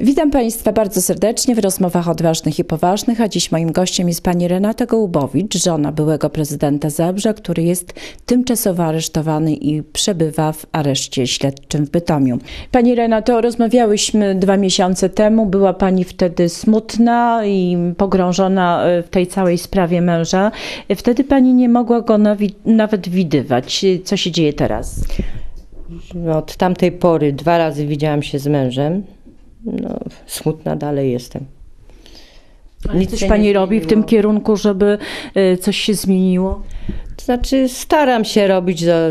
Witam Państwa bardzo serdecznie w rozmowach odważnych i poważnych, a dziś moim gościem jest pani Renata Gołubowicz, żona byłego prezydenta Zabrza, który jest tymczasowo aresztowany i przebywa w areszcie śledczym w Bytomiu. Pani Renato, rozmawiałyśmy dwa miesiące temu, była Pani wtedy smutna i pogrążona e, w tej całej sprawie męża. Wtedy Pani nie mogła go nawet widywać. Co się dzieje teraz? Od tamtej pory dwa razy widziałam się z mężem. No, smutna dalej jestem. Nic Coś Pani robi w tym kierunku, żeby e, coś się zmieniło? To znaczy, staram się robić, za-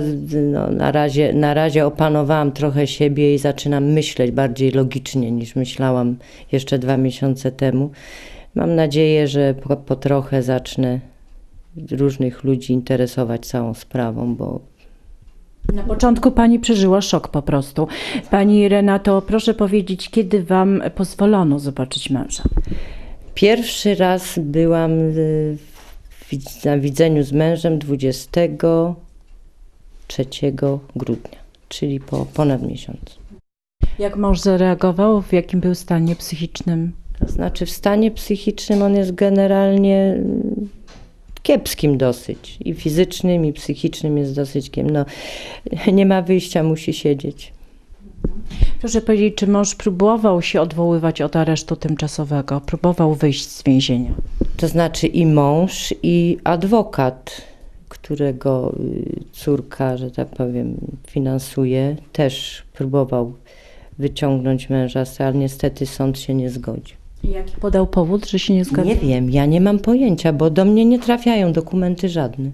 no, na, razie, na razie opanowałam trochę siebie i zaczynam myśleć bardziej logicznie niż myślałam jeszcze dwa miesiące temu. Mam nadzieję, że po, po trochę zacznę różnych ludzi interesować całą sprawą, bo Na początku pani przeżyła szok po prostu. Pani Renato, proszę powiedzieć, kiedy wam pozwolono zobaczyć męża? Pierwszy raz byłam y, na widzeniu z mężem 23 grudnia, czyli po ponad miesiącu. Jak mąż zareagował? W jakim był stanie psychicznym? To znaczy w stanie psychicznym on jest generalnie kiepskim dosyć. I fizycznym, i psychicznym jest dosyć kiem. No, nie ma wyjścia, musi siedzieć. Proszę powiedzieć, czy mąż próbował się odwoływać od aresztu tymczasowego? Próbował wyjść z więzienia? To znaczy i mąż, i adwokat, którego y, córka, że tak powiem, finansuje, też próbował wyciągnąć męża, ale niestety sąd się nie zgodzi. I Jaki podał powód, że się nie zgadza? Nie wiem, ja nie mam pojęcia, bo do mnie nie trafiają dokumenty żadne.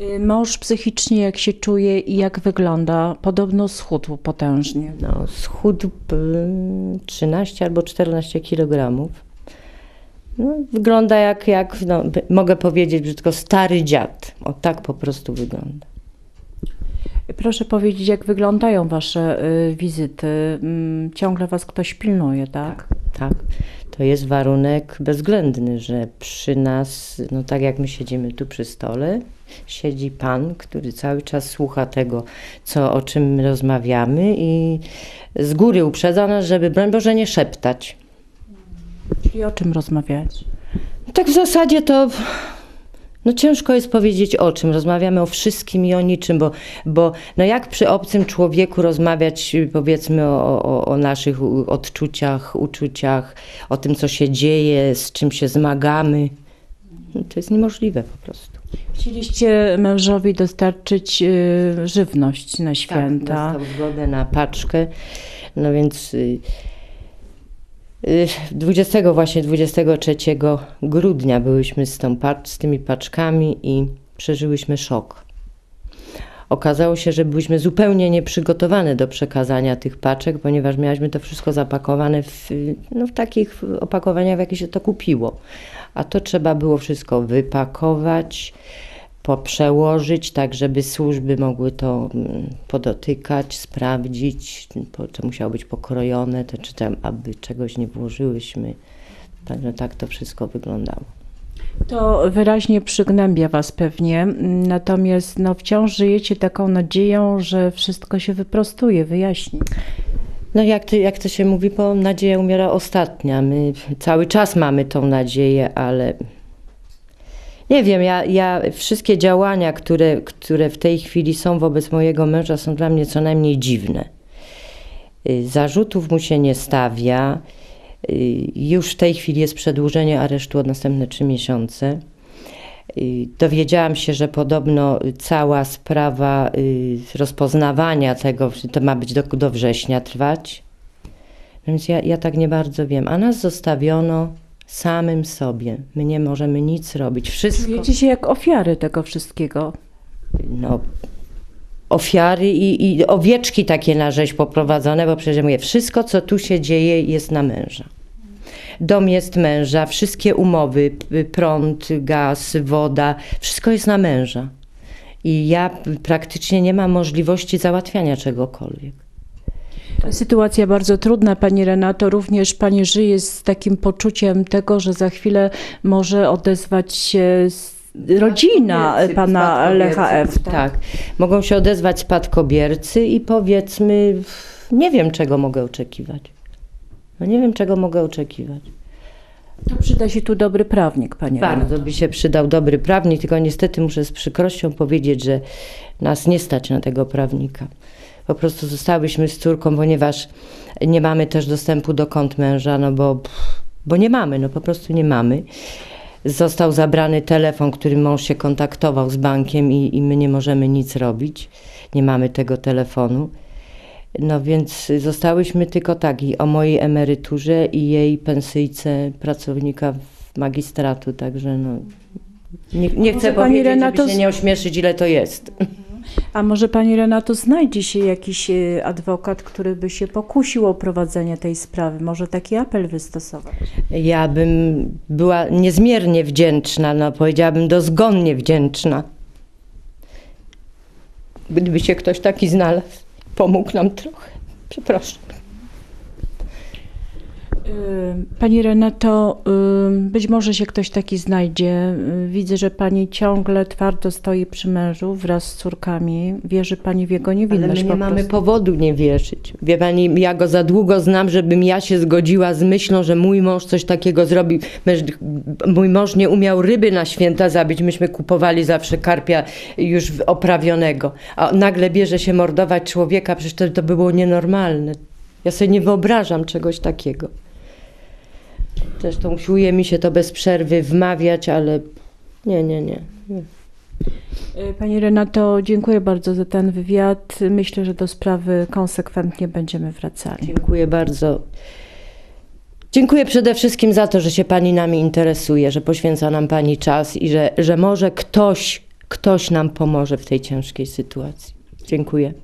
Y, Mąż psychicznie jak się czuje i jak wygląda? Podobno schudł potężnie. No, schudł y, 13 albo 14 kg. No, wygląda jak, jak no, mogę powiedzieć brzydko, stary dziad. O tak po prostu wygląda. Proszę powiedzieć, jak wyglądają wasze y, wizyty? Mm, Ciągle was ktoś pilnuje, tak? Tak, to jest warunek bezwzględny, że przy nas, no tak jak my siedzimy tu przy stole, siedzi pan, który cały czas słucha tego, co, o czym rozmawiamy i z góry uprzedza nas, żeby broń Boże nie szeptać. Czyli o czym rozmawiać? Tak w zasadzie to no ciężko jest powiedzieć o czym. Rozmawiamy o wszystkim i o niczym, bo, bo no jak przy obcym człowieku rozmawiać powiedzmy o, o, o naszych odczuciach, uczuciach, o tym co się dzieje, z czym się zmagamy. No, to jest niemożliwe po prostu. Chcieliście mężowi dostarczyć y, żywność na święta. Tak, dostał zgodę na paczkę, no więc y, 20 właśnie 23 grudnia byłyśmy z, tą z tymi paczkami i przeżyłyśmy szok. Okazało się, że byliśmy zupełnie nieprzygotowane do przekazania tych paczek, ponieważ miałyśmy to wszystko zapakowane w, y, no, w takich opakowaniach, w jakich się to kupiło. A to trzeba było wszystko wypakować, poprzełożyć, tak żeby służby mogły to mm, podotykać, sprawdzić. To musiało być pokrojone, to czy tam, aby czegoś nie włożyłyśmy. Także tak to wszystko wyglądało. To wyraźnie przygnębia was pewnie, natomiast no, wciąż żyjecie taką nadzieją, że wszystko się wyprostuje, wyjaśni. No jak to, jak to się mówi, bo nadzieja umiera ostatnia. My cały czas mamy tą nadzieję, ale nie wiem, ja, ja wszystkie działania, które, które w tej chwili są wobec mojego męża są dla mnie co najmniej dziwne. Y, Zarzutów mu się nie stawia. Y, Już w tej chwili jest przedłużenie aresztu o następne trzy miesiące. Y, Dowiedziałam się, że podobno cała sprawa rozpoznawania tego, to ma być do, do września trwać. Więc ja, ja tak nie bardzo wiem. A nas zostawiono samym sobie. My nie możemy nic robić. Wszystko. Czujecie się jak ofiary tego wszystkiego. No, ofiary i, i owieczki takie na rzeź poprowadzone, bo przecież mówię, wszystko co tu się dzieje jest na męża. Dom jest męża, wszystkie umowy, prąd, gaz, woda, wszystko jest na męża. I ja praktycznie nie mam możliwości załatwiania czegokolwiek. Sytuacja bardzo trudna, Pani Renato. Również Pani żyje z takim poczuciem tego, że za chwilę może odezwać się rodzina Pana Lecha F. Tak. Mogą się odezwać spadkobiercy i powiedzmy, nie wiem czego mogę oczekiwać. No nie wiem, czego mogę oczekiwać. To przyda się tu dobry prawnik, Pani Renato. Bardzo by się przydał dobry prawnik, tylko niestety muszę z przykrością powiedzieć, że nas nie stać na tego prawnika. Po prostu zostałyśmy z córką, ponieważ nie mamy też dostępu do kont męża, no bo, bo nie mamy, no po prostu nie mamy. Został zabrany telefon, którym mąż się kontaktował z bankiem i, i my nie możemy nic robić. Nie mamy tego telefonu. No więc zostałyśmy tylko tak i o mojej emeryturze i jej pensyjce pracownika w magistratu, także no nie, nie Może chcę pani powiedzieć, Renato żeby się nie ośmieszyć, ile to jest. A może Pani Renato znajdzie się jakiś e, adwokat, który by się pokusił o prowadzenie tej sprawy? Może taki apel wystosować? Ja bym była niezmiernie wdzięczna, no powiedziałabym dozgonnie wdzięczna. Gdyby się ktoś taki znalazł, pomógł nam trochę. Przepraszam. Y, Pani Renato, y, być może się ktoś taki znajdzie. Y, Widzę, że Pani ciągle twardo stoi przy mężu wraz z córkami. Wierzy Pani w jego Ale niewinność my nie mamy prostu. powodu nie wierzyć. Wie pani, ja go za długo znam, żebym ja się zgodziła z myślą, że mój mąż coś takiego zrobi. Mój mąż nie umiał ryby na święta zabić. Myśmy kupowali zawsze karpia już oprawionego. A nagle bierze się mordować człowieka. Przecież to, to było nienormalne. Ja sobie nie wyobrażam czegoś takiego. Zresztą usiłuje mi się to bez przerwy wmawiać, ale nie, nie, nie. nie. Pani Renato, dziękuję bardzo za ten wywiad. Myślę, że do sprawy konsekwentnie będziemy wracali. Dziękuję bardzo. Dziękuję przede wszystkim za to, że się Pani nami interesuje, że poświęca nam Pani czas i że, że może ktoś, ktoś nam pomoże w tej ciężkiej sytuacji. Dziękuję.